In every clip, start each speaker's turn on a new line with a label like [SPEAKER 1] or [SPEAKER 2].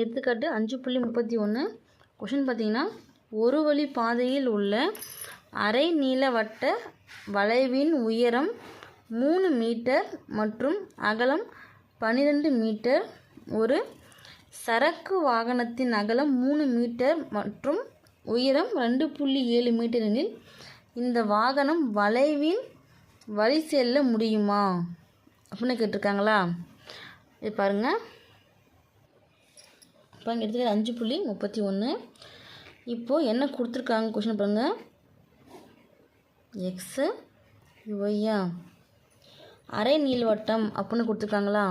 [SPEAKER 1] எடுத்துக்காட்டு அஞ்சு புள்ளி முப்பத்தி ஒன்று கொஷின் பார்த்தீங்கன்னா ஒரு வழி பாதையில் உள்ள அரை நீள வட்ட வளைவின் உயரம் மூணு மீட்டர் மற்றும் அகலம் பன்னிரெண்டு மீட்டர். ஒரு சரக்கு வாகனத்தின் அகலம் மூணு மீட்டர் மற்றும் உயரம் ரெண்டு புள்ளி ஏழு மீட்டர் எனில் இந்த வாகனம் வளைவின் வழி செல்ல முடியுமா? அப்படின்னு கேட்டிருக்காங்களா? இது பாருங்கள் இப்போ இங்கே எடுத்துக்கிற அஞ்சு புள்ளி முப்பத்தி ஒன்று இப்போது என்ன கொடுத்துருக்காங்க கொஷின் பாருங்கள் எக்ஸு ஒய்யா அரை நீள்வட்டம் அப்படின்னு கொடுத்துருக்காங்களா?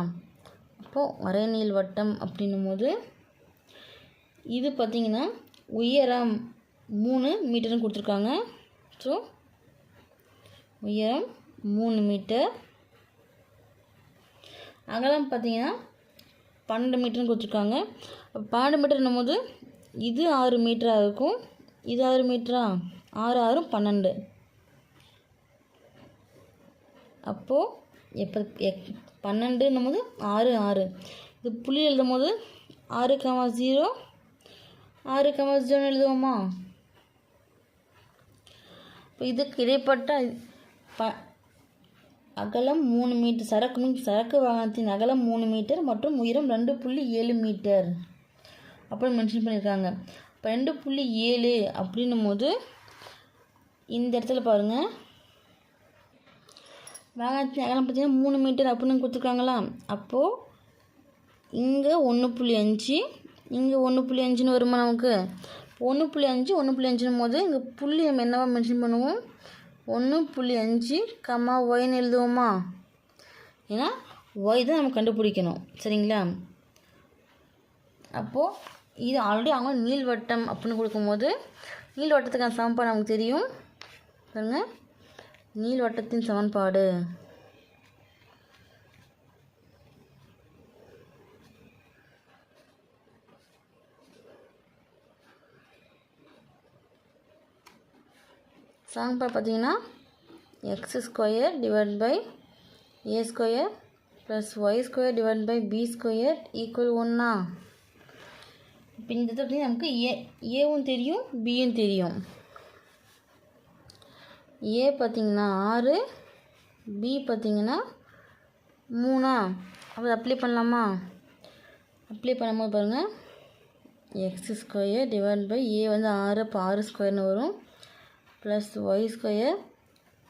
[SPEAKER 1] அப்போது அரை நீள்வட்டம் அப்படின்னும் போது இது பார்த்திங்கன்னா உயரம் மூணு மீட்டர்னு கொடுத்துருக்காங்க. ஸோ உயரம் மூணு மீட்டர். அகலம் பார்த்தீங்கன்னா பன்னெண்டு மீட்டர்னு கொடுத்துருக்காங்க. பன்னெண்டு மீட்டர்னும் போது இது ஆறு மீட்டராக இருக்கும். இது ஆறு மீட்டரா? ஆறு ஆறும் பன்னெண்டு. அப்போது எப்போ எக் பன்னெண்டுன்னும் போது ஆறு ஆறு. இது புள்ளி எழுதும் போது ஆறு கமா ஜீரோ ஆறு கமா ஜீரோன்னு எழுதுவோமா? இப்போ இதுக்கு இடைப்பட்ட ப அகலம் மூணு மீட்டர். சரக்கு மீன் சரக்கு வாகனத்தின் அகலம் மூணு மீட்டர் மற்றும் உயரம் ரெண்டு புள்ளி ஏழு மீட்டர். அப்படின்னு மென்ஷன் பண்ணியிருக்காங்க இப்போ ரெண்டு புள்ளி ஏழு அப்படின்னும் போது இந்த இடத்துல பாருங்கள் வாகனத்தின் அகலம் பார்த்தீங்கன்னா மூணு மீட்டர் அப்படின்னு கொடுத்துருக்காங்களா? அப்போது இங்கே ஒன்று புள்ளி அஞ்சு இங்கே ஒன்று புள்ளி அஞ்சுன்னு வருமா நமக்கு? ஒன்று புள்ளி அஞ்சு ஒன்று புள்ளி அஞ்சுன்னும் போது இங்கே புள்ளி நம்ம என்னவா மென்ஷன் பண்ணுவோம்? ஒன்று புள்ளி அஞ்சு கம்மா ஒய்னு எழுதுவோமா? ஏன்னா ஒய் தான் நம்ம கண்டுபிடிக்கணும். சரிங்களா? அப்போது இது ஆல்ரெடி அவங்க நீள்வட்டம் அப்படின்னு கொடுக்கும்போது நீள்வட்டத்துக்கான சமன்பாடு நமக்கு தெரியும். பாருங்கள் நீள்வட்டத்தின் சமன்பாடு. சமன்பாடு பார்த்தீங்கன்னா X square divide by A square plus Y square divide by B square equal ஒன்றா இப்போ இந்த இடத்துல நமக்கு ஏ ஏவும் தெரியும் பியும் தெரியும். ஏ பார்த்தீங்கன்னா ஆறு பி பார்த்தீங்கன்னா மூணா? அப்போ அப்ளை பண்ணலாமா? அப்ளை பண்ணும்போது பாருங்கள் X square divide by A வந்து ஆறு அப்போ ஆறு ஸ்கொயர்னு வரும். ப்ளஸ் ஒய் ஸ்கொயர்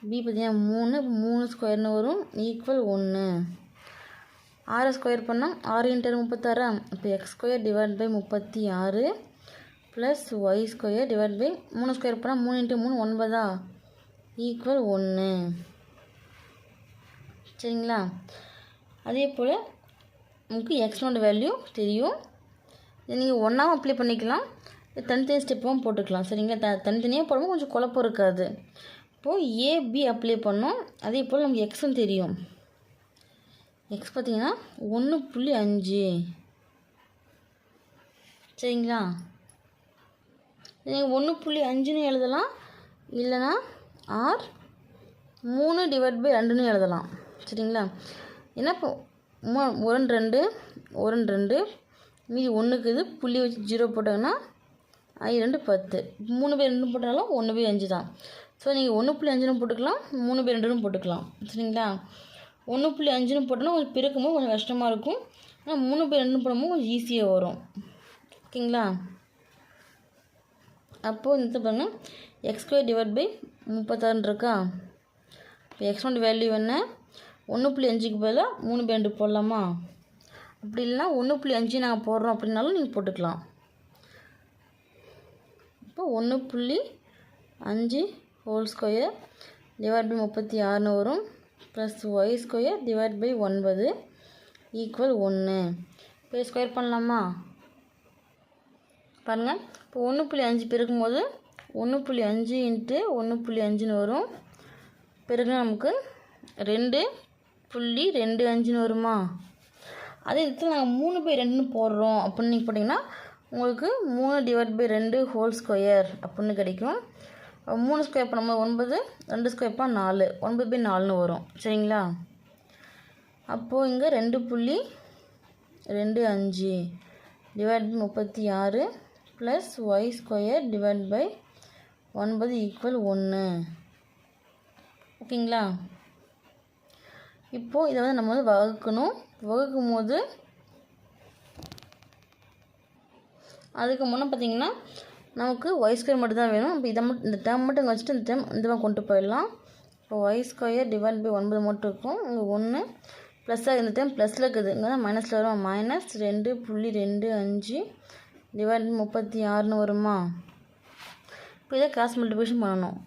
[SPEAKER 1] பி பார்த்தீங்கன்னா மூணு மூணு ஸ்கொயர்னு வரும் ஈக்குவல் ஒன்று ஆறு ஸ்கொயர் பண்ணால் ஆறு இன்டர் முப்பத்தாறா? இப்போ எக்ஸ் ஸ்கொயர் டிவைட் பை முப்பத்தி ஆறு plus Y square divide by மூணு ஸ்கொயர் பண்ணால் மூணு இன்ட்டு மூணு ஒன்பதா? ஈக்குவல் ஒன்று சரிங்களா? அதே போல் உங்களுக்கு எக்ஸ்னோட வேல்யூ தெரியும். நீங்கள் ஒன்றாவும் அப்ளை பண்ணிக்கலாம். தனித்தனி ஸ்டெப்பும் போட்டுக்கலாம். சரிங்களா? த தனித்தனியாக போடும்போது கொஞ்சம் குழப்பம் இருக்காது. இப்போது ஏபி அப்ளை பண்ணோம். அதே போல் நமக்கு எக்ஸும் தெரியும். எக்ஸ் பார்த்தீங்கன்னா ஒன்று புள்ளி அஞ்சு. சரிங்களா? நீங்கள் ஒன்று புள்ளி அஞ்சுன்னு எழுதலாம். இல்லைன்னா ஆர் மூணு டிவைட் பை ரெண்டுன்னு எழுதலாம். சரிங்களா? ஏன்னா இப்போ மூ ரெண்டு ஒரு ரெண்டு மீதி ஒன்றுக்கு இது புள்ளி வச்சு ஜீரோ போட்டாங்கன்னா ஐ ரெண்டு பத்து. மூணு பேர் ரெண்டு போட்டாலும் ஒன்று பை அஞ்சு தான். ஸோ நீங்கள் ஒன்று புள்ளி அஞ்சுன்னு போட்டுக்கலாம் மூணு பேர் ரெண்டுன்னு போட்டுக்கலாம். சரிங்களா? ஒன்று புள்ளி அஞ்சுன்னு போட்டோன்னா கொஞ்சம் பிறக்கும்போது கொஞ்சம் கஷ்டமாக இருக்கும். ஆனால் மூணு பேர் ரெண்டு போடும்போது கொஞ்சம் ஈஸியாக வரும். ஓகேங்களா? அப்போது இந்த பாருங்கள் எக்ஸ் ஸ்கொயர் டிவைட் பை முப்பத்தாறுன்னு இருக்கா? இப்போ எக்ஸோட வேல்யூ என்ன? ஒன்று புள்ளி அஞ்சுக்கு பதிலாக மூணு பேண்டு ரெண்டு போடலாமா? அப்படி இல்லைன்னா ஒன்று புள்ளி அஞ்சு நாங்கள் போடுறோம் அப்படின்னாலும் நீங்கள் போட்டுக்கலாம். இப்போ ஒன்று புள்ளி அஞ்சு ஹோல் ஸ்கொயர் டிவைட் பை முப்பத்தி ஆறுன்னு வரும். Plus Y square divide by ஒன்பது ஈக்குவல் ஒன்று இப்போ ஸ்கொயர் பண்ணலாமா? பாருங்கள் இப்போ ஒன்று புள்ளி அஞ்சு பெருக்கும்போது ஒன்று புள்ளி அஞ்சு இன்ட்டு ஒன்று புள்ளி அஞ்சுன்னு வரும். பிறகு நமக்கு ரெண்டு புள்ளி ரெண்டு அஞ்சுன்னு வருமா? அதே இடத்துல நாங்கள் மூணு பை ரெண்டுன்னு போடுறோம். அப்படின்னு நீங்கள் போட்டிங்கன்னா உங்களுக்கு மூணு டிவைட் பை ரெண்டு ஹோல் ஸ்கொயர் அப்படின்னு கிடைக்கும். மூணு ஸ்கொயர் பண்ணும்போது ஒன்பது ரெண்டு ஸ்கொயர் பண்ணால் நாலு. ஒன்பது பை நாலுன்னு வரும். சரிங்களா? அப்போது இங்கே ரெண்டு புள்ளி ரெண்டு அஞ்சு டிவைட் பை முப்பத்தி ஆறு plus Y square divide by ஒன்பது ஈக்குவல் ஒன்று ஓகேங்களா? இப்போது இதை வந்து நம்ம வந்து வகுக்கணும். வகுக்கும் போது அதுக்கு முன்னே பார்த்தீங்கன்னா நமக்கு ஒய் ஸ்கொயர் மட்டும் தான் வேணும். இப்போ இதை மட்டும் இந்த டேர்ம் மட்டும் இங்கே வச்சுட்டு இந்த டேர்ம் இந்த மாதிரி கொண்டு போயிடலாம். இப்போ ஒய் ஸ்கொயர் டிவைட் பை ஒன்பது மட்டும் இருக்கும். இங்கே ஒன்று ப்ளஸ்ஸாக இந்த டைம் ப்ளஸில் இருக்குது. இங்கே தான் மைனஸில் வரும். மைனஸ் ரெண்டு புள்ளி ரெண்டு அஞ்சு டிவைட் பை முப்பத்தி ஆறுன்னு வருமா? இப்போ இதை கிராஸ் மல்டிபிகேஷன் பண்ணணும்.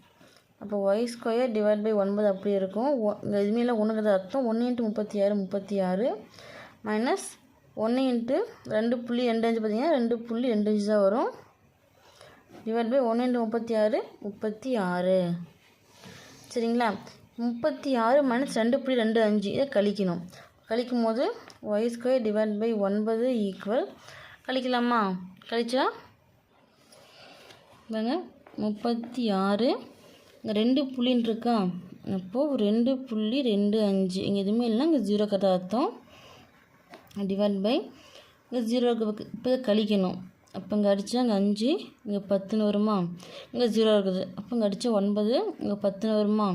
[SPEAKER 1] அப்போ ஒய் ஸ்கொயர் டிவைட் பை ஒன்பது அப்படி இருக்கும். இங்கே இதுமாரி ஒன்றுங்கிறது அர்த்தம். ஒன்று இன்ட்டு முப்பத்தி ஆறு முப்பத்தி ஆறு மைனஸ் ஒன்று இன்ட்டு ரெண்டு புள்ளி ரெண்டு அஞ்சு பார்த்தீங்கன்னா ரெண்டு புள்ளி ரெண்டு அஞ்சு தான் வரும். டிவைட் பை ஒன்று இன்ட்டு முப்பத்தி ஆறு முப்பத்தி ஆறு. சரிங்களா? முப்பத்தி ஆறு மைனஸ் ரெண்டு புள்ளி ரெண்டு அஞ்சு இதை கழிக்கணும். கழிக்கும் போது ஒய் ஸ்கொயர் டிவைட் பை ஒன்பது ஈக்குவல் கழிக்கலாமா? கழிச்சா? பாருங்க முப்பத்தி ஆறு. ரெண்டு புள்ளின்னு இருக்கா அப்போது ரெண்டு புள்ளி ரெண்டு அஞ்சு. இங்கே எதுவுமே இல்லைன்னா இங்கே ஜீரோ கரெக்டாக அர்த்தம். டிவைட் பை இங்கே ஜீரோ இப்போ கழிக்கணும். அப்போ இங்கே அடித்தா இங்கே அஞ்சு இங்கே பத்துன்னு வருமா? இங்கே ஜீரோ இருக்குது. அப்போ இங்கே அடித்தா ஒன்பது இங்கே பத்துன்னு வருமா?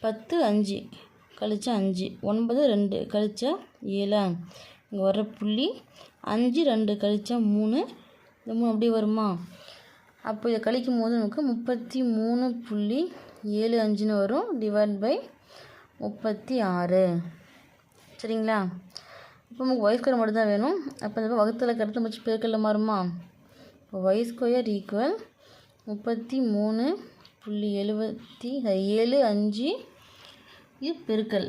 [SPEAKER 1] பத்து அஞ்சு. கழிச்சா அஞ்சு. ஒன்பது ரெண்டு. கழிச்சா ஏழா. இங்கே வர்ற புள்ளி அஞ்சு ரெண்டு. கழிச்சா மூணு. இந்த மூணு அப்படியே வருமா? அப்போ இதை கழிக்கும் போது நமக்கு முப்பத்தி மூணு புள்ளி ஏழு அஞ்சுன்னு வரும். டிவைட் பை முப்பத்தி ஆறு. சரிங்களா? இப்போ நமக்கு ஒய் ஸ்கொயர் மட்டும் தான் வேணும். அப்போ இந்த வகுத்தில் கருத்து முடிச்சு பெருக்கல்ல மாறுமா? இப்போ ஒய் ஸ்கொயர் ஈக்குவல் முப்பத்தி மூணு புள்ளி எழுபத்தி ஏழு அஞ்சு இது பெருக்கல்.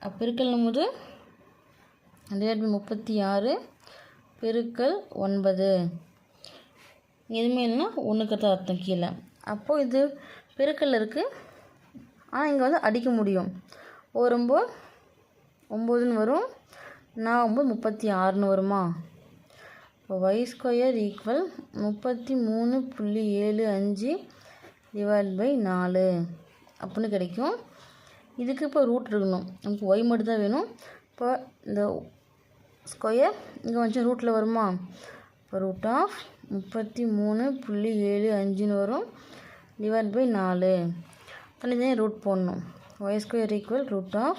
[SPEAKER 1] அப்போ பெருக்கல்னும் போது டிவைட் பை முப்பத்தி ஆறு பெருக்கல் ஒன்பது. எதுவுமே இல்லைன்னா ஒன்றுக்கு தான் அர்த்தம் கீழே. அப்போது இது பெருக்கல் இருக்குது ஆனால் இங்கே வந்து அடிக்க முடியும். வரும்போ ஒம்போதுன்னு வரும். நான் வந்து முப்பத்தி ஆறுன்னு வருமா? இப்போ ஒய் ஸ்கொயர் ஈக்குவல் முப்பத்தி மூணு புள்ளி ஏழு அஞ்சு டிவைட் பை நாலு. அப்படின்னு கிடைக்கும். இதுக்கு இப்போ ரூட் இருக்கணும். நமக்கு ஒய் மட்டும் தான் வேணும். இப்போ இந்த ஸ்கொயர் இங்கே வந்து ரூட்டில் வருமா? இப்போ ரூட் ஆஃப் முப்பத்தி மூணு புள்ளி ஏழு அஞ்சுன்னு வரும். டிவைட் பை நாலு. தனித்தனியாக ரூட் போடணும். Y square equal root of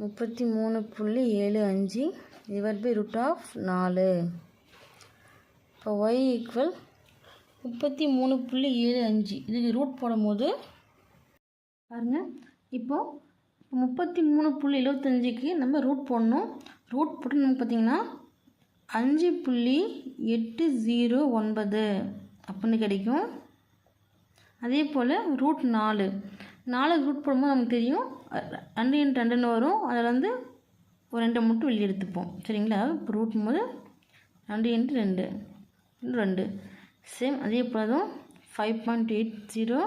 [SPEAKER 1] முப்பத்தி மூணு புள்ளி ஏழு அஞ்சு டிவைட் பை ரூட் ஆஃப் நாலு. இப்போ ஒய் ஈக்குவல் முப்பத்தி மூணு புள்ளி ஏழு அஞ்சு. இதுக்கு ரூட் போடும்போது பாருங்கள் இப்போது முப்பத்தி மூணு புள்ளி எழுபத்தஞ்சுக்கு நம்ம ரூட் போடணும். ரூட் போட்டு நம்ம பார்த்திங்கன்னா அஞ்சு புள்ளி எட்டு ஜீரோ ஒன்பது அப்படின்னு கிடைக்கும். அதே போல் ரூட் நாலு. நாலு ரூட் போடும்போது நமக்கு தெரியும். ரெண்டு இன்ட்டு ரெண்டுன்னு வரும். அதில் வந்து ஒரு ரெண்டை மட்டும் வெளியே எடுத்துப்போம். சரிங்களா? இப்போ ரூட் போது ரெண்டு இன்ட்டு ரெண்டு. ரெண்டு. சேம் அதே போல் தான் five point eight zero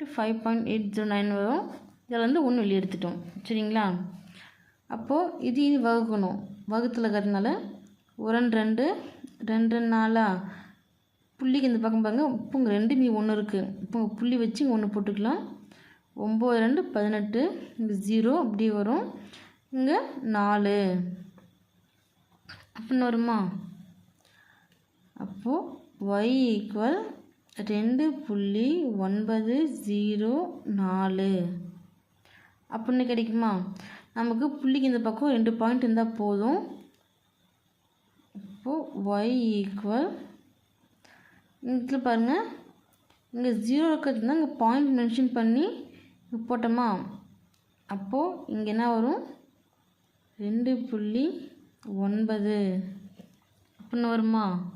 [SPEAKER 1] to five point eight zero nine வரும். இதில் வந்து ஒன்று வெளியே எடுத்துட்டோம். சரிங்களா? அப்போது இது இது வகுக்கணும். வகுத்தில் இருக்கிறதுனால ஒரு ரெண்டு ரெண்டு ரெண்டு நாலா? புள்ளிக்கு இந்த பக்கம் பாருங்க. இப்போ ரெண்டு மீ ஒன்று இருக்குது இப்போ புள்ளி வச்சு இங்கே ஒன்று போட்டுக்கலாம். ஒம்பது ரெண்டு பதினெட்டு இங்கே ஜீரோ அப்படி வரும். இங்கே நாலு. அப்படின்னு வருமா? அப்போது ஒய் ஈக்குவல் ரெண்டு புள்ளி ஒன்பது ஜீரோ நாலு. அப்படின்னு கிடைக்குமா? நமக்கு புள்ளிக்கு இந்த பக்கம் ரெண்டு பாயிண்ட் இருந்தால் போதும். இப்போது ஒய் ஈக்குவல் இங்கே பாருங்கள் இங்கே ஜீரோ இருக்கிறது தான் இங்கே பாயிண்ட் மென்ஷன் பண்ணி போட்டோமா? அப்போது இங்கே என்ன வரும்? ரெண்டு புள்ளி ஒன்பது. அப்படின்னு வருமா?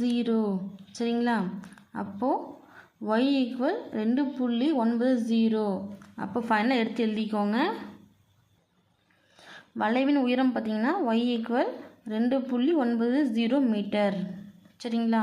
[SPEAKER 1] ஜீரோ. சரிங்களா? அப்போது ஒய் ஈக்குவல் ரெண்டு புள்ளி ஒன்பது ஜீரோ. அப்போ ஃபைனலாக எடுத்து எழுதிக்கோங்க. வளைவின் உயரம் பார்த்தீங்கன்னா ஒய் ஈக்குவல் ரெண்டு புள்ளி ஒன்பது ஜீரோ மீட்டர். சரிங்களா?